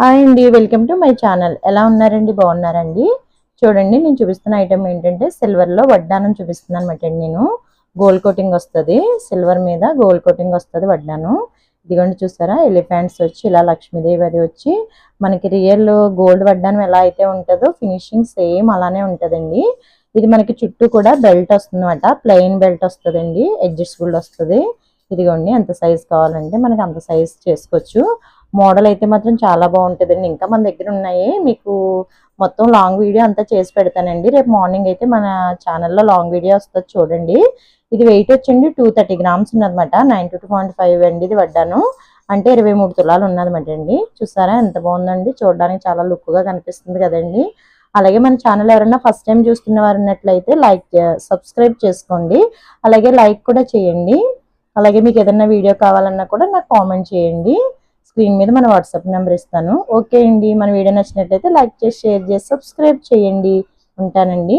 Hi అండి welcome to my channel. ఎలా ఉన్నారండి? బాగున్నారండి? చూడండి నేను చూపిస్తున్న ఐటమ్ ఏంటంటే సిల్వర్లో వడ్డానం చూపిస్తున్నాను అనమాట అండి నేను. గోల్డ్ కోటింగ్ వస్తుంది. సిల్వర్ మీద గోల్డ్ కోటింగ్ వస్తుంది వడ్డానం ఇదిగోండి చూసారా? ఎలిఫెంట్స్ వచ్చి ఇలా లక్ష్మీదేవి అది వచ్చి మనకి రియల్ గోల్డ్ వడ్డానం ఎలా అయితే ఉంటుందో ఫినిషింగ్ సేమ్ అలానే ఉంటుందండి. ఇది మనకి చుట్టూ కూడా బెల్ట్ వస్తుంది అనమాట ప్లెయిన్ బెల్ట్ వస్తుందండి. అడ్జస్టబుల్ వస్తుంది. ఇదిగోండి ఎంత సైజ్ కావాలంటే మనకి అంత సైజ్ చేసుకోవచ్చు. మోడల్ అయితే మాత్రం చాలా బాగుంటుందండి. ఇంకా మన దగ్గర ఉన్నాయి. మీకు మొత్తం లాంగ్ వీడియో అంతా చేసి పెడతానండి. రేపు మార్నింగ్ అయితే మన ఛానల్లో లాంగ్ వీడియో వస్తుంది చూడండి. ఇది వెయిట్ వచ్చండి టూ థర్టీ గ్రామ్స్ ఉన్నదన్నమాట. నైన్టీ టూ పాయింట్ ఫైవ్ అండి ఇది పడ్డాను అంటే ఇరవై మూడు తులాలు ఉన్నదన్నమాట అండి. చూసారా ఎంత బాగుందండి. చూడడానికి చాలా లుక్గా కనిపిస్తుంది కదండి. అలాగే మన ఛానల్ ఎవరైనా ఫస్ట్ టైం చూస్తున్న వారు ఉన్నట్లయితే లైక్ సబ్స్క్రైబ్ చేసుకోండి. అలాగే లైక్ కూడా చేయండి. అలాగే మీకు ఏదైనా వీడియో కావాలన్నా కూడా నాకు కామెంట్ చేయండి. స్క్రీన్ మీద మన వాట్సాప్ నెంబర్ ఇస్తాను. ఓకే అండి. మన వీడియో నచ్చినట్లయితే లైక్ చేసి షేర్ చేసి సబ్స్క్రైబ్ చేయండి. ఉంటానండి.